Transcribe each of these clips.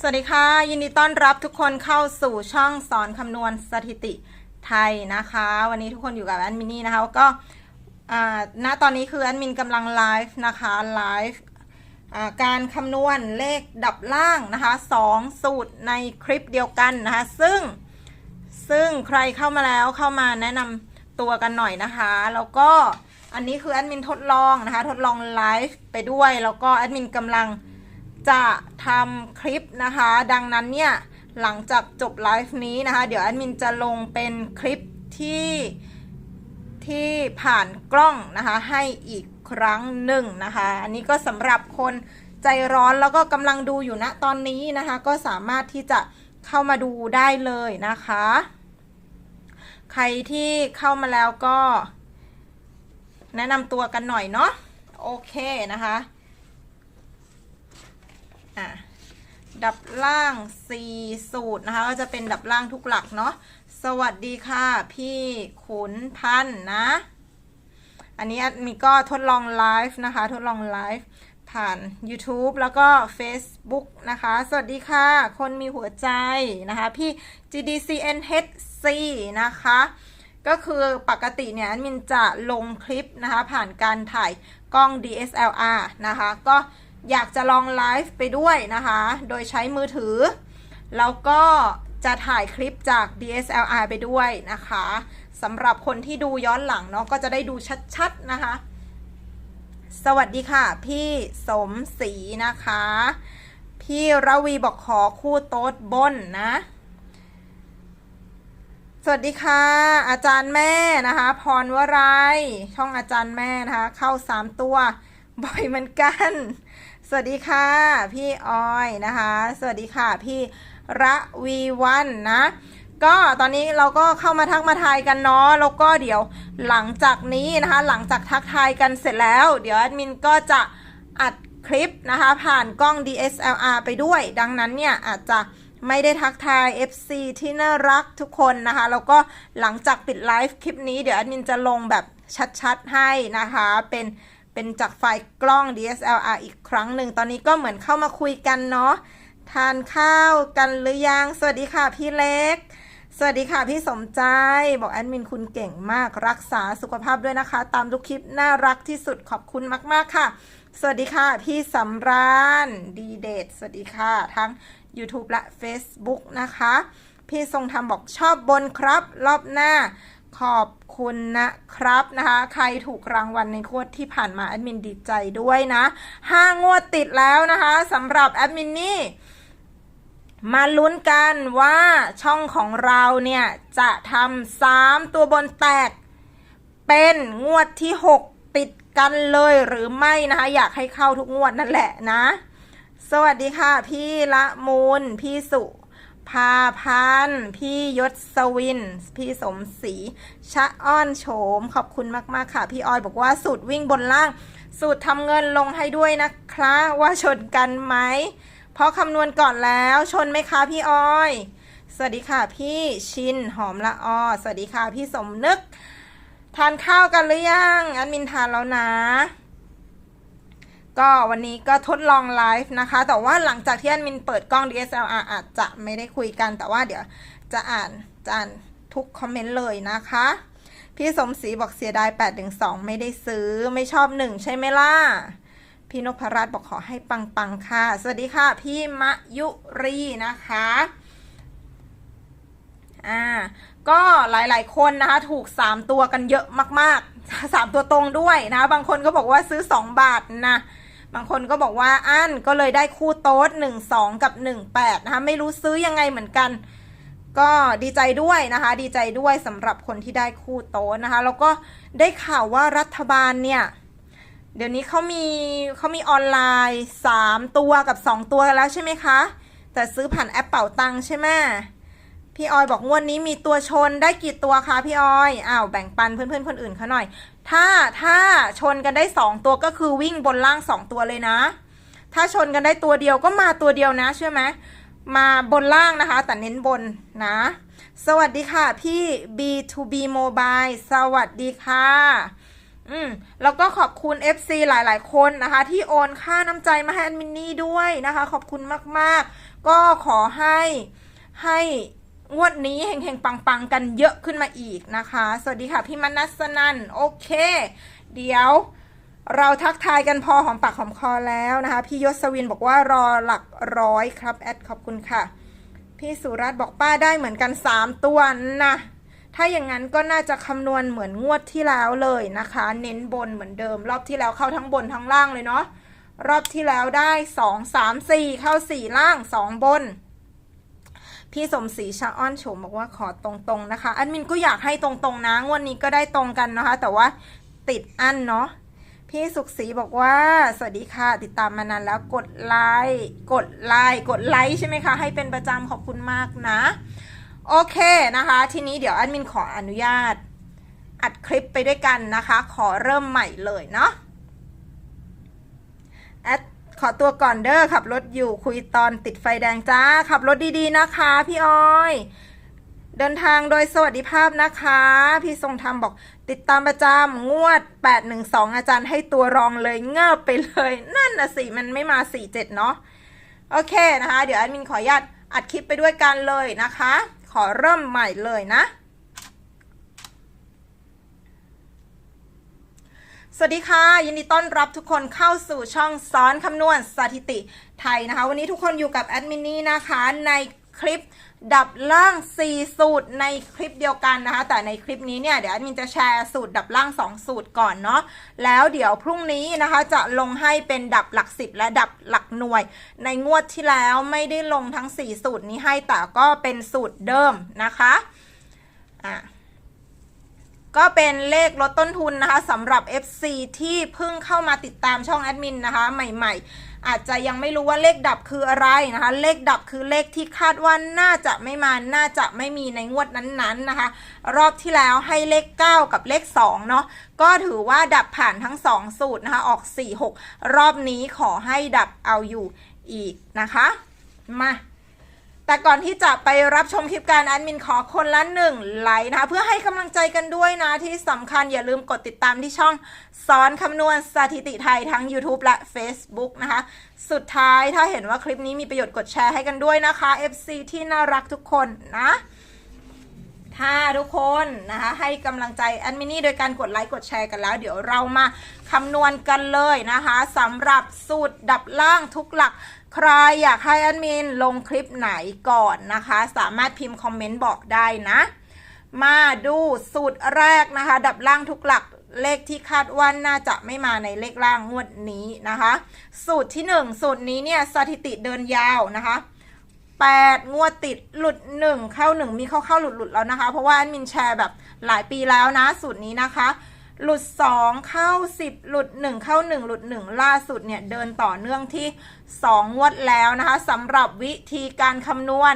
สวัสดีค่ะ ยินดีต้อนรับทุกคนเข้าสู่ช่องสอนคำนวณสถิติไทยนะคะ วันนี้ทุกคนอยู่กับแอดมินนี่นะคะ ก็ณตอนนี้คือแอดมินกำลังไลฟ์นะคะไลฟ์การคำนวณเลขดับล่างนะคะสองสูตรในคลิปเดียวกันนะคะ ซึ่งซึ่งใครเข้ามาแล้วเข้ามาแนะนำตัวกันหน่อยนะคะ แล้วก็อันนี้คือแอดมินทดลองนะคะ ทดลองไลฟ์ไปด้วย แล้วก็แอดมินกำลัง จะทำคลิปนะคะ ดังนั้นเนี่ยหลังจากจบไลฟ์นี้นะคะ เดี๋ยวแอดมินจะลงเป็นคลิปที่ที่ผ่านกล้องนะคะ ให้อีกครั้งหนึ่งนะคะ อันนี้ก็สำหรับคนใจร้อนแล้วก็กำลังดูอยู่ณตอนนี้นะคะ ก็สามารถที่จะเข้ามาดูได้เลยนะคะ ใครที่เข้ามาแล้วก็ แนะนำตัวกันหน่อยเนาะโอเคนะคะ อะดับล่าง 4 สูตรนะคะ ก็จะเป็นดับล่างทุกหลักเนาะสวัสดีค่ะ พี่ขุนพันธ์นะ อันนี้มีก็ทดลองไลฟ์นะคะ ทดลองไลฟ์ผ่าน YouTube แล้วก็ Facebook นะคะ สวัสดีค่ะ คนมีหัวใจนะคะ พี่ GDCNHC นะคะ ก็คือปกติเนี่ยมินจะลงคลิปนะคะ ผ่านการถ่ายกล้อง DSLR นะคะ ก็ อยากจะลองไลฟ์ไปด้วยนะคะ โดยใช้มือถือ แล้วก็จะถ่ายคลิปจาก DSLR ไปด้วยนะคะสำหรับคนที่ดูย้อนหลังเนาะก็จะได้ดูชัดๆนะคะ สวัสดีค่ะ พี่สมศรีนะคะ พี่ระวีบอกขอคู่โต๊ดบนนะ สวัสดีค่ะ อาจารย์แม่นะคะ พรวไรยช่องอาจารย์แม่นะคะ เข้าสามตัวบ่อยเหมือนกัน สวัสดีค่ะ พี่ออยนะคะ สวัสดีค่ะพี่ระวีวันนะ ก็ตอนนี้เราก็เข้ามาทักมาทายกันเนาะแล้วก็เดี๋ยวหลังจากนี้นะคะ หลังจากทักทายกันเสร็จแล้ว เดี๋ยวแอดมินก็จะอัดคลิปนะคะ ผ่านกล้อง DSLR ไปด้วย ดังนั้นเนี่ยอาจจะไม่ได้ทักทาย FC ที่น่ารักทุกคนนะคะ แล้วก็หลังจากปิดไลฟ์คลิปนี้เดี๋ยวแอดมินจะลงแบบชัดๆให้นะคะเป็น เป็นจากไฟล์กล้อง DSLR อีกครั้งหนึ่ง ตอนนี้ก็เหมือนเข้ามาคุยกันเนาะ ทานข้าวกันหรือยัง สวัสดีค่ะพี่เล็ก สวัสดีค่ะพี่สมใจ บอกแอดมินคุณเก่งมาก รักษาสุขภาพด้วยนะคะ ตามทุกคลิปน่ารักที่สุดขอบคุณมาก ๆ ค่ะ สวัสดีค่ะ พี่สำราญดีเดทสวัสดีค่ะ ทั้ง YouTube และ Facebook นะคะ พี่ทรงธรรมบอกชอบบนครับ รอบหน้า ขอบคุณนะครับนะคะ ใครถูกรางวัลในงวดที่ผ่านมาแอดมินดีใจด้วยนะห้างวดติดแล้วนะคะสำหรับแอดมินนี่มาลุ้นกันว่าช่องของเราเนี่ย จะทำสามตัวบนแตก เป็นงวดที่ 6 ติดกันเลยหรือไม่นะคะ อยากให้เข้าทุกงวดนั่นแหละนะ สวัสดีค่ะ พี่ละมูล พี่สุ ภาพันธ์พี่ยศสวิน พี่สมศรี ชะอ้อนโฉม ขอบคุณมาก ๆ ค่ะ พี่ออยบอกว่าสูตรวิ่งบนล่าง สูตรทำเงินลงให้ด้วยนะคะว่าชนกันไหม เพราะคำนวณก่อนแล้วชนไหมคะพี่ออย สวัสดีค่ะ พี่ชินหอมละออสวัสดีค่ะ พี่สมนึก ทานข้าวกันหรือยังแอดมินทานแล้วนะ ก็วันนี้ก็ทดลองไลฟ์นะคะ แต่ว่าหลังจากที่แอดมินเปิดกล้อง DSLR อาจจะไม่ได้คุยกัน แต่ว่าเดี๋ยวจะอ่านจะอ่านทุกคอมเมนต์เลยนะคะ พี่สมศรีบอกเสียดาย8ถึง2ไม่ได้ซื้อไม่ชอบ1ใช่ไหมล่ะ พี่นพรัตน์บอกขอให้ปังๆค่ะ สวัสดีค่ะ พี่มะยุรีนะคะอ่าก็หลายๆ คนนะคะถูก 3 ตัวกันเยอะมากๆ 3 ตัวตรงด้วยนะ บางคนก็บอกว่าซื้อ 2 บาทนะ บางคนก็บอกว่าอันก็เลยได้คู่โต๊ด1 2 กับ 1 8 นะคะ ไม่รู้ซื้อยังไงเหมือนกัน ก็ดีใจด้วยนะคะ ดีใจด้วยสำหรับคนที่ได้คู่โต๊ดนะคะ แล้วก็ได้ข่าวว่ารัฐบาลเนี่ย เดี๋ยวนี้เขามีเขามีออนไลน์ 3 ตัวกับ 2 ตัวแล้วใช่ไหมคะ แต่ซื้อผ่านแอปเป่าตังใช่ไหม พี่ออยบอกงวดนนี้มีตัวชนได้กี่ตัวคะพี่ออยอ้าวแบ่งปันเพื่อนๆคนอื่นเขาหน่อย ถ้าถ้าชนกันได้สองตัวก็คือวิ่งบนล่างสองตัวเลยนะ ถ้าชนกันได้ตัวเดียวก็มาตัวเดียวนะเชื่อไหมมาบนล่างนะคะ แต่เน้นบนนะ สวัสดีค่ะพี่ B2B Mobile สวัสดีค่ะ อืมแล้วก็ขอบคุณ FC หลายๆ คนนะคะ ที่โอนค่าน้ำใจมาให้แอดมินนี่ด้วยนะคะ ขอบคุณมาก ๆ ก็ขอให้ให้ งวดนี้เฮงๆ ปังๆ กันเยอะขึ้นมาอีกนะคะ สวัสดีค่ะ พี่มนัสนันโอเค เดี๋ยวเราทักทายกันพอหอมปากหอมคอแล้วนะคะ พี่ยศวินบอกว่ารอหลักร้อยครับแอดขอบคุณค่ะ พี่สุรัตน์บอกป้าได้เหมือนกัน 3 ตัวนะถ้าอย่างนั้นก็น่าจะคำนวณเหมือนงวดที่แล้วเลยนะคะ เน้นบนเหมือนเดิม รอบที่แล้วเข้าทั้งบนทั้งล่างเลยเนาะรอบที่แล้วได้ 2 3 4 เข้า 4 ล่าง 2 บน พี่สมศรีชาอ้อนโฉมบอกว่าขอตรงๆนะคะแอันมินก็อยากให้ตรงๆนะงวดนี้ก็ได้ตรงกันนะคะ แต่ว่าติดอันเนาะพี่สุขศรีบอกว่า สวัสดีค่ะ ติดตามมานานแล้วกดไลค์กดไลค์กดไลค์ใช่ไหมคะให้เป็นประจำขอบคุณมากนะ โอเคนะคะ ทีนี้เดี๋ยวแอดมินขออนุญาต อัดคลิปไปด้วยกันนะคะ ขอเริ่มใหม่เลยเนาะแอด ขอตัวก่อนเด้อขับรถอยู่คุยตอนติดไฟแดงจ้า ขับรถดีๆนะคะ พี่อ้อย เดินทางโดยสวัสดิภาพนะคะ พี่ทรงธรรมบอก ติดตามประจำงวด 812 อาจารย์ให้ตัวรองเลยเงิบไปเลย นั่นน่ะสิ มันไม่มา 47 เนาะโอเคนะคะ เดี๋ยวแอดมินขออนุญาตอัดคลิปไปด้วยกันเลยนะคะ ขอเริ่มใหม่เลยนะ สวัสดีค่ะ ยินดีต้อนรับทุกคนเข้าสู่ช่องซ้อนคำนวณสถิติไทยนะคะ วันนี้ทุกคนอยู่กับแอดมินนี่นะคะในคลิปดับล่าง 4 สูตรในคลิปเดียวกันนะคะ แต่ในคลิปนี้เนี่ยเดี๋ยวแอดมินจะแชร์สูตรดับล่าง 2 สูตรก่อนเนาะแล้วเดี๋ยวพรุ่งนี้นะคะจะลงให้เป็นดับหลัก 10 และดับหลักหน่วย ในงวดที่แล้วไม่ได้ลงทั้ง 4 สูตรนี้ให้แต่ก็เป็นสูตรเดิมนะคะอะ ก็เป็นเลขลดต้นทุนนะคะสำหรับ FC ที่เพิ่งเข้ามาติดตามช่องแอดมินนะคะ ใหม่ๆ อาจจะยังไม่รู้ว่าเลขดับคืออะไรนะคะ เลขดับคือเลขที่คาดว่าน่าจะไม่มา น่าจะไม่มีในงวดนั้นๆนะคะ รอบที่แล้วให้เลข 9 กับเลข2เนาะก็ถือว่าดับผ่านทั้ง 2 สูตรนะคะ ออก 4 6 รอบนี้ขอให้ดับเอาอยู่อีกนะคะ มา แต่ก่อนที่จะไปรับชมคลิปการแอดมินขอคนละหนึ่งไลค์นะคะ เพื่อให้กำลังใจกันด้วยนะที่สำคัญอย่าลืมกดติดตามที่ช่องสอนคำนวณสถิติไทยทั้ง YouTube และ Facebook นะคะ สุดท้ายถ้าเห็นว่าคลิปนี้มีประโยชน์กดแชร์ให้กันด้วยนะคะ FC ที่น่ารักทุกคนนะถ้าทุกคนนะคะให้กำลังใจแอดมินี่โดยการกดไลค์กดแชร์กันแล้ว เดี๋ยวเรามาคำนวณกันเลยนะคะสำหรับสูตรดับล่างทุกหลัก ใครอยากให้แอดมินลงคลิปไหนก่อนนะคะ สามารถพิมพ์คอมเมนต์บอกได้นะ มาดูสูตรแรกนะคะ ดับล่างทุกหลักเลขที่คาดว่าน่าจะไม่มาในเลขล่างงวดนี้นะคะ สูตรที่ 1 สูตรนี้เนี่ยสถิติเดินยาวนะคะ 8 งวดติดหลุด 1 เข้า 1 มีเข้าเข้าหลุดหลุดแล้วนะคะ เพราะว่าแอดมินแชร์แบบหลายปีแล้วนะ สูตรนี้นะคะ หลุด 2 เข้า 10 หลุด 1 เข้า 1 หลุด 1 ล่าสุดเนี่ย เดินต่อเนื่องที่2งวดแล้วนะคะสำหรับวิธีการคำนวณ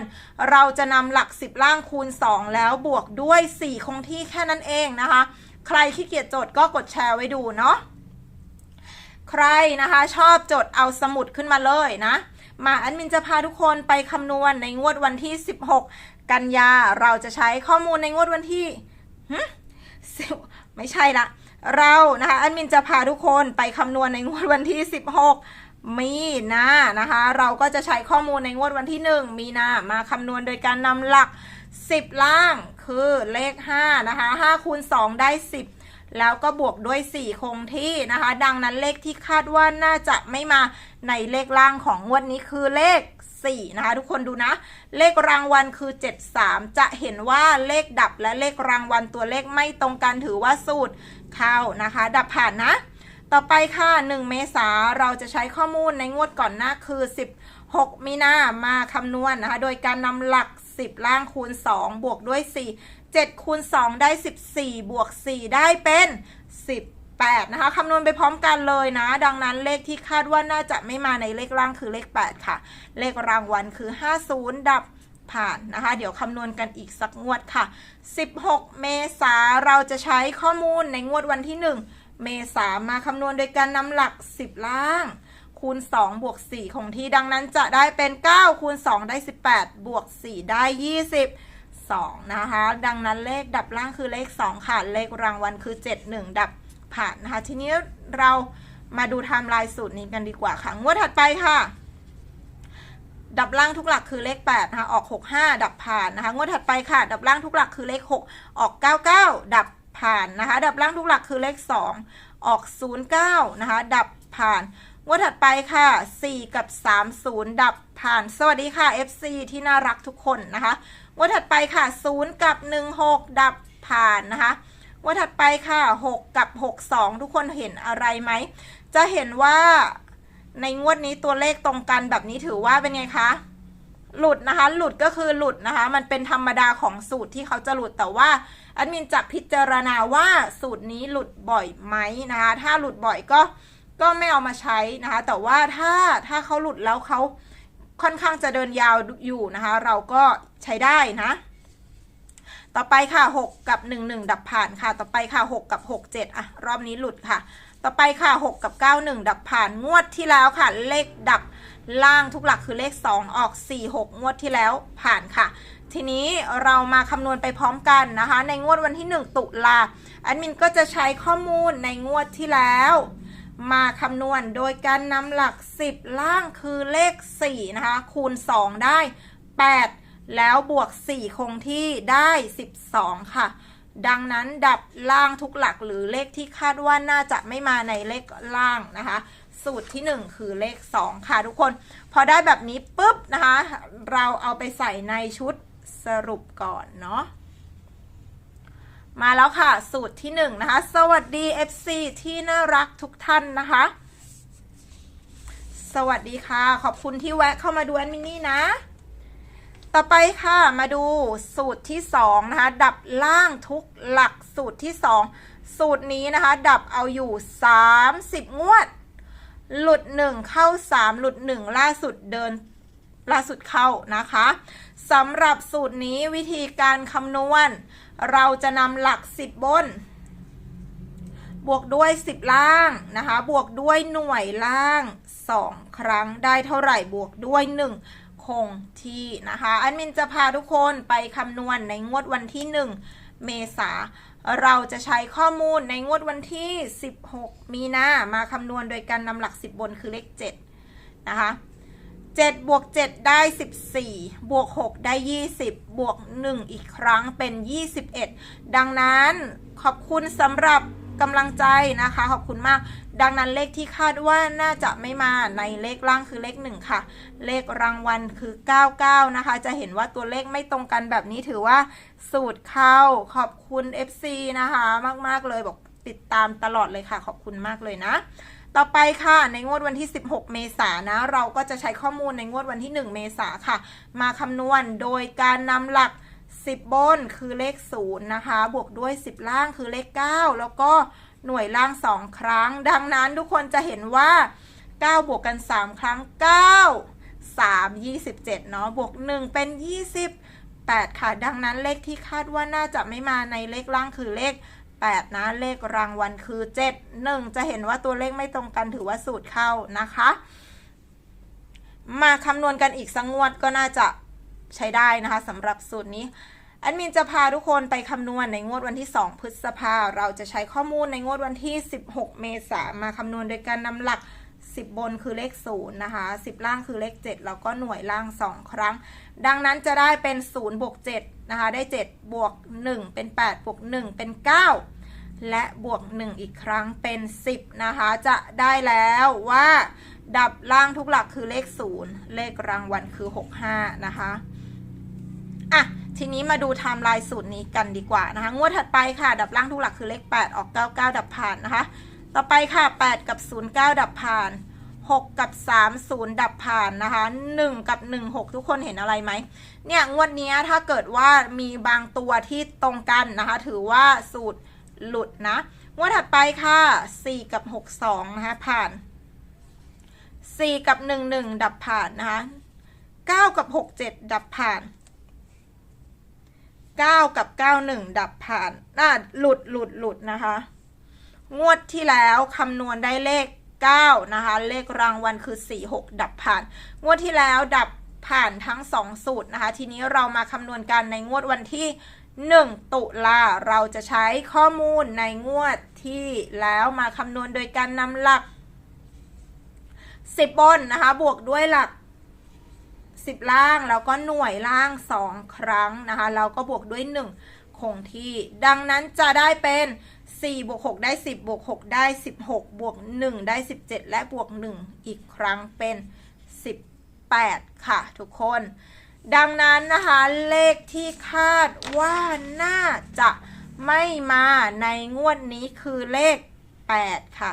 เราจะนำหลัก 10 ล่างคูณ 2 แล้วบวกด้วย 4 คงที่แค่นั้นเองนะคะ ใครขี้เกียจจดก็กดแชร์ไว้ดูเนาะใครนะคะชอบจดเอาสมุดขึ้นมาเลยนะ มาแอดมินจะพาทุกคนไปคำนวณในงวดวันที่ 16 กันยาเราจะใช้ข้อมูลในงวดวันที่ ไม่ใช่ละ เรานะคะแอดมินจะพาทุกคนไปคำนวณในงวดวันที่ 16 มีนานะคะ เราก็จะใช้ข้อมูลในงวดวันที่ 1 มีนามาคำนวณโดยการนำหลัก 10 ล่างคือเลข 5 นะคะ5คูณ2ได้ 10แล้วก็บวกด้วย 4 คงที่นะคะ ดังนั้นเลขที่คาดว่าน่าจะไม่มาในเลขล่างของงวดนี้คือเลข 4 นะคะ ทุกคนดูนะ เลขรางวัลคือ 73 จะเห็นว่าเลขดับและเลขรางวัลตัวเลขไม่ตรงกันถือว่าสูตรเข้านะคะ ดับผ่านนะ ต่อไปค่ะ 1 เมษาเราจะใช้ข้อมูลในงวดก่อนหน้าคือ 16 มีนามาคำนวณนะคะ โดยการนำหลัก 10 ล่างคูณ 2 บวกด้วย 4 7คูณ2ได้ 14 บวก 4 ได้เป็น 8 นะคะคำนวณไปพร้อมกันเลยนะ ดังนั้นเลขที่คาดว่าน่าจะไม่มาในเลขล่างคือเลข 8 ค่ะ เลขรางวัลคือ 50 ดับผ่านนะคะ เดี๋ยวคำนวณกันอีกสักงวดค่ะ 16 เมษาเราจะใช้ข้อมูลในงวดวันที่ 1 เมษามาคำนวณโดยการนำหลัก 10 ล่าง คูณ 2 บวก4คงที่ดังนั้นจะได้เป็น 9 คูณ 2 ได้ 18 บวก 4 ได้ 20 2 นะคะ ดังนั้นเลขดับล่างคือเลข 2 ค่ะ เลขรางวัลคือ 7 1 ดับ ผ่านนะคะ ทีนี้เรามาดูไทม์ไลน์สูตรนี้กันดีกว่าค่ะ งวดถัดไปค่ะ ดับล่างทุกหลักคือเลข8นะคะออก 65 ดับผ่านนะคะ งวดถัดไปค่ะ ดับล่างทุกหลักคือเลข 6 ออก 99 ดับผ่านนะคะ ดับล่างทุกหลักคือเลข 2 ออก 09 นะคะ ดับผ่าน งวดถัดไปค่ะ 4 กับ 30 ดับผ่าน สวัสดีค่ะ FC ที่น่ารักทุกคนนะคะ งวดถัดไปค่ะ 0 กับ 16 ดับผ่านนะคะ วดถัดไปค่ะ 6 กับ 62 ทุกคนเห็นอะไรไหม จะเห็นว่าในงวดนี้ตัวเลขตรงกันแบบนี้ถือว่าเป็นไงคะ หลุดนะคะ หลุดก็คือหลุดนะคะ มันเป็นธรรมดาของสูตรที่เขาจะหลุดแต่ว่าแอดมินจะพิจารณาว่าสูตรนี้หลุดบ่อยไหมนะคะ ถ้าหลุดบ่อยก็ก็ไม่เอามาใช้นะคะ แต่ว่าถ้าถ้าเขาหลุดแล้วเขาค่อนข้างจะเดินยาวอยู่นะคะ เราก็ใช้ได้นะ ต่อไปค่ะ6กับ1 1ดับผ่านค่ะ ต่อไปค่ะ6กับ6 7อะรอบนี้หลุดค่ะ ต่อไปค่ะ6กับ9 1ดับผ่านงวดที่แล้วค่ะ เลขดับล่างทุกหลักคือเลข2ออก4 6งวดที่แล้วผ่านค่ะ ทีนี้เรามาคำนวณไปพร้อมกันนะคะ ในงวดวันที่1ตุลาแอดมินก็จะใช้ข้อมูลในงวดที่แล้วมาคำนวณโดยการนำหลัก 10 ล่างคือเลข 4 นะคะ คูณ 2 ได้ 8 แล้วบวก 4 คงที่ได้ 12 ค่ะ ดังนั้นดับล่างทุกหลักหรือเลขที่คาดว่าน่าจะไม่มาในเลขล่างนะคะ สูตรที่ 1 คือเลข 2 ค่ะทุกคน พอได้แบบนี้ปุ๊บนะคะ เราเอาไปใส่ในชุดสรุปก่อนเนาะมาแล้วค่ะ สูตรที่ 1 นะคะ สวัสดี FC ที่น่ารักทุกท่านนะคะ สวัสดีค่ะ ขอบคุณที่แวะเข้ามาดูแอดมินนี่นะ ต่อไปค่ะมาดูสูตรที่2นะคะดับล่างทุกหลักสูตรที่ 2 สูตรนี้นะคะ ดับเอาอยู่ 30 งวด หลุด 1 เข้า 3 หลุด 1 ล่าสุดเดินล่าสุดเข้านะคะสำหรับสูตรนี้วิธีการคำนวณ เราจะนำหลัก 10 บน บวกด้วย 10 ล่างนะคะ บวกด้วยหน่วยล่าง 2 ครั้งได้เท่าไหร่บวกด้วย 1 คงที่นะคะอันมินจะพาทุกคนไปคำนวณในงวดวันที่ 1 เมษาเราจะใช้ข้อมูลในงวดวันที่ 16 มีนามาคำนวณโดยการนำหลัก 10 บนคือเลข 7 นะคะ7บวก7ได้ 14 บวก 6 ได้ 20 บวก 1 อีกครั้งเป็น 21 ดังนั้นขอบคุณสำหรับกำลังใจนะคะ ขอบคุณมาก ดังนั้นเลขที่คาดว่าน่าจะไม่มาในเลขล่างคือเลข 1 ค่ะ เลขรางวัลคือ 99 นะคะ จะเห็นว่าตัวเลขไม่ตรงกันแบบนี้ถือว่าสูตรเข้าขอบคุณ FC นะคะ มาก ๆ เลยบอกติดตามตลอดเลยค่ะ ขอบคุณมากเลยนะ ต่อไปค่ะในงวดวันที่ 16 เมษายนนะ เราก็จะใช้ข้อมูลในงวดวันที่ 1 เมษาค่ะ มาคำนวณโดยการนำหลัก10บนคือเลข 0 นะคะ บวกด้วย 10 ล่างคือเลข 9 แล้วก็ หน่วยล่าง2ครั้ง ดังนั้นทุกคนจะเห็นว่า 9 บวกกัน 3 ครั้ง 9 3 27 เนาะบวก 1 เป็น 28 ค่ะ ดังนั้นเลขที่คาดว่าน่าจะไม่มาในเลขล่างคือเลข 8 นะ เลขรางวัลคือ 7 1 จะเห็นว่าตัวเลขไม่ตรงกันถือว่าสูตรเข้านะคะ มาคำนวณกันอีกสักงวดก็น่าจะใช้ได้นะคะสำหรับสูตรนี้ แอดมินจะพาทุกคนไปคำนวณในงวดวันที่ 2 พฤษภา เราจะใช้ข้อมูลในงวดวันที่ 16 เมษามาคำนวณโดยการนำหลัก 10 บนคือเลข 0 นะคะ 10 ล่างคือเลข 7 แล้วก็หน่วยล่าง 2 ครั้ง ดังนั้นจะได้เป็น 0 บวก 7 นะคะ ได้ 7 บวก 1 เป็น 8 บวก 1 เป็น 9 และบวก 1 อีกครั้งเป็น 10 นะคะ จะได้แล้วว่า ดับล่างทุกหลักคือเลข 0 เลขรางวัลคือ 65 นะคะ อะ ทีนี้มาดูไทม์ไลน์สูตรนี้กันดีกว่านะคะ งวดถัดไปค่ะ ดับล่างทุกหลักคือเลข 8 ออก 99 ดับผ่านนะคะ ต่อไปค่ะ 8 กับ 09 ดับผ่าน 6 กับ 30 ดับผ่านนะคะ 1 กับ 16 ทุกคนเห็นอะไรไหม เนี่ยงวดนี้ถ้าเกิดว่ามีบางตัวที่ตรงกันนะคะ ถือว่าสูตรหลุดนะ งวดถัดไปค่ะ 4 กับ 62 นะคะผ่าน 4 กับ 11 ดับผ่านนะคะ 9 กับ 67 ดับผ่าน 9 กับ 91 ดับผ่านน่าหลุดหลุดหลุดนะคะ งวดที่แล้วคำนวณได้เลข 9 นะคะ เลขรางวัลคือ 46 ดับผ่าน งวดที่แล้วดับผ่านทั้ง 2 สูตรนะคะ ทีนี้เรามาคำนวณกันในงวดวันที่ 1 ตุลาเราจะใช้ข้อมูลในงวดที่แล้วมาคำนวณโดยการนำหลัก 10 บนนะคะ บวกด้วยหลัก 10 ล่างแล้วก็หน่วยล่าง 2 ครั้งนะคะแล้วก็บวกด้วย 1 คงที่ ดังนั้นจะได้เป็น4บวก6ได้ 10บวก6ได้ 16 บวก 1 ได้ 17 และบวก 1 อีกครั้งเป็น 18 ค่ะ ทุกคน ดังนั้นนะคะ เลขที่คาดว่าน่าจะไม่มาในงวดนี้คือเลข 8 ค่ะ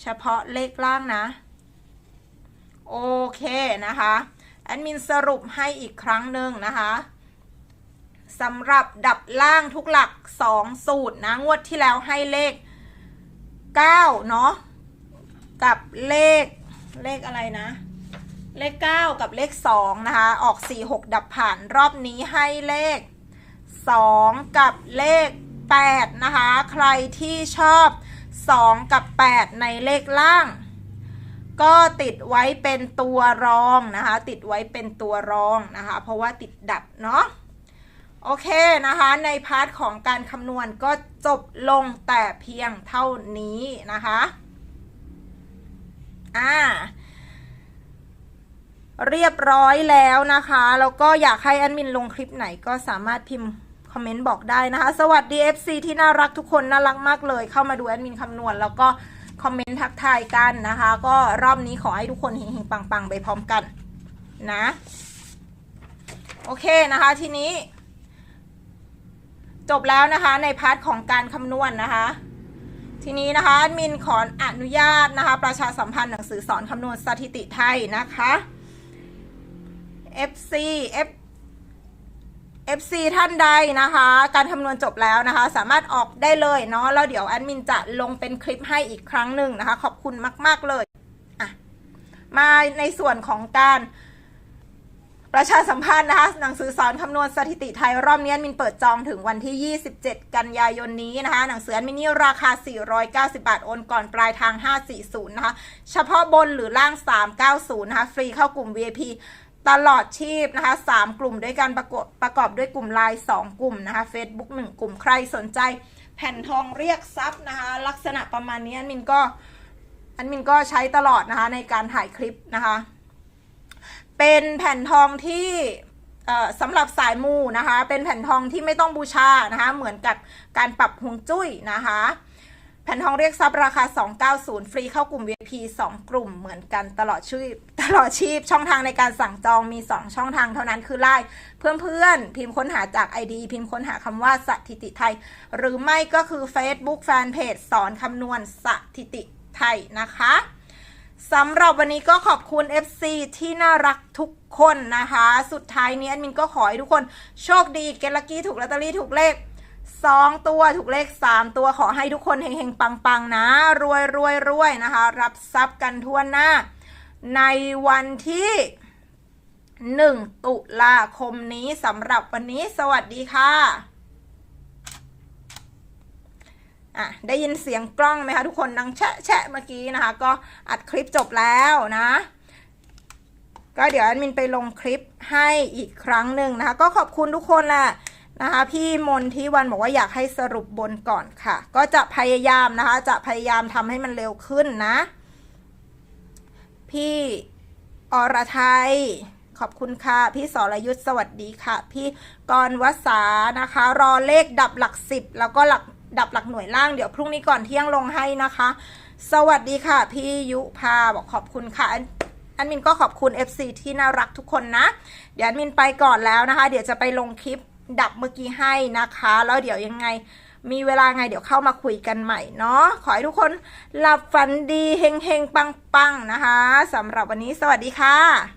เฉพาะเลขล่างนะ โอเคนะคะ แอดมินสรุปให้อีกครั้งหนึ่งนะคะสำหรับดับล่างทุกหลัก 2 สูตรนะ งวดที่แล้วให้เลข 9 เนาะกับเลขเลขอะไรนะ เลข 9 กับเลข 2 นะคะ ออก 4 6 ดับผ่านรอบนี้ให้เลข 2 กับเลข 8 นะคะ ใครที่ชอบ 2 กับ 8 ในเลขล่าง ก็ติดไว้เป็นตัวรองนะคะ ติดไว้เป็นตัวรองนะคะ เพราะว่าติดดับเนาะโอเคนะคะ ในพาร์ทของการคำนวณก็จบลงแต่เพียงเท่านี้นะคะอ่าเรียบร้อยแล้วนะคะ แล้วก็อยากให้แอดมินลงคลิปไหนก็สามารถพิมพ์คอมเมนต์บอกได้นะคะ สวัสดี FC ที่น่ารักทุกคนน่ารักมากเลย เข้ามาดูแอดมินคำนวณแล้วก็ คอมเมนต์ทักทายกันนะคะ ก็รอบนี้ขอให้ทุกคนเฮงๆปังๆ ไปพร้อมกันนะ โอเคนะคะทีนี้ จบแล้วนะคะในพาร์ทของการคำนวณนะคะ ทีนี้นะคะอดมินขออนุญาตนะคะ ประชาสัมพันธ์หนังสือสอนคำนวณสถิติไทยนะคะ FC F FC ท่านใดนะคะ การคำนวณจบแล้วนะคะ สามารถออกได้เลยเนาะแล้วเดี๋ยวแอดมินจะลงเป็นคลิปให้อีกครั้งหนึ่งนะคะ ขอบคุณมาก ๆ เลยอะมาในส่วนของการประชาสัมพันธ์นะคะ หนังสือสอนคำนวณสถิติไทยรอบนี้แอดมินเปิดจองถึงวันที่ 27 กันยายนนี้นะคะ หนังสืออมินนี่ราคา 490 บาท โอนก่อนปลายทาง 540 นะคะ เฉพาะบนหรือล่าง 390 นะคะ ฟรีเข้ากลุ่ม VIP ตลอดชีพนะคะ 3 กลุ่มด้วยกันประกอบประกอบด้วยกลุ่มไลน์2กลุ่มนะคะ Facebook 1 กลุ่มใครสนใจแผ่นทองเรียกทรัพย์นะคะ ลักษณะประมาณนี้อันมินก็อันมินก็ใช้ตลอดนะคะในการถ่ายคลิปนะคะ เป็นแผ่นทองที่สำหรับสายมูนะคะ เป็นแผ่นทองที่ไม่ต้องบูชานะคะ เหมือนกับการปรับฮวงจุ้ยนะคะ แผ่นทองเรียกทรัพย์ราคา 290 ฟรีเข้ากลุ่ม VIP 2 กลุ่มเหมือนกันตลอดชีพตลอดชีพช่องทางในการสั่งจองมี 2 ช่องทางเท่านั้นคือไลน์เพื่อนๆ พิมพ์ค้นหาจาก ID พิมพ์ค้นหาคำว่าสถิติไทย หรือไม่ก็คือ Facebook Fanpage สอนคำนวณสถิติไทยนะคะสำหรับวันนี้ก็ขอบคุณ FC ที่น่ารักทุกคนนะคะ สุดท้ายนี้แอดมินก็ขอให้ทุกคนโชคดีเกตลักกี้ถูกลอตเตอรี่ถูกเลข สองตัวถูกเลขสามตัวขอให้ทุกคนเฮงๆ ปังๆ นะ รวยรวยรวยนะคะ รับทรัพย์กันทั่วหน้า ในวันที่หนึ่งตุลาคมนี้สำหรับวันนี้สวัสดีค่ะอะได้ยินเสียงกล้องไหมคะทุกคนดังแชะแชะเมื่อกี้นะคะ ก็อัดคลิปจบแล้วนะ ก็เดี๋ยวแอดมินไปลงคลิปให้อีกครั้งหนึ่งนะคะ ก็ขอบคุณทุกคนแหละ นะคะพี่มนที่วันบอกว่าอยากให้สรุปบนก่อนค่ะ ก็จะพยายามนะคะ จะพยายามทำให้มันเร็วขึ้นนะ พี่อรไทยขอบคุณค่ะ พี่สรยุทธสวัสดีค่ะ พี่กรวสานะคะ รอเลขดับหลักสิบแล้วก็หลักดับหลักหน่วยล่างเดี๋ยวพรุ่งนี้ก่อนเที่ยงลงให้นะคะ สวัสดีค่ะ พี่ยุพาบอกขอบคุณค่ะแอดมินก็ขอบคุณ FC ที่น่ารักทุกคนนะ เดี๋ยวแอดมินไปก่อนแล้วนะคะ เดี๋ยวจะไปลงคลิป ดับเมื่อกี้ให้นะคะ แล้วเดี๋ยวยังไงมีเวลาไงเดี๋ยวเข้ามาคุยกันใหม่เนาะขอให้ทุกคนหลับฝันดีเฮงเฮงปังปังนะคะสำหรับวันนี้สวัสดีค่ะ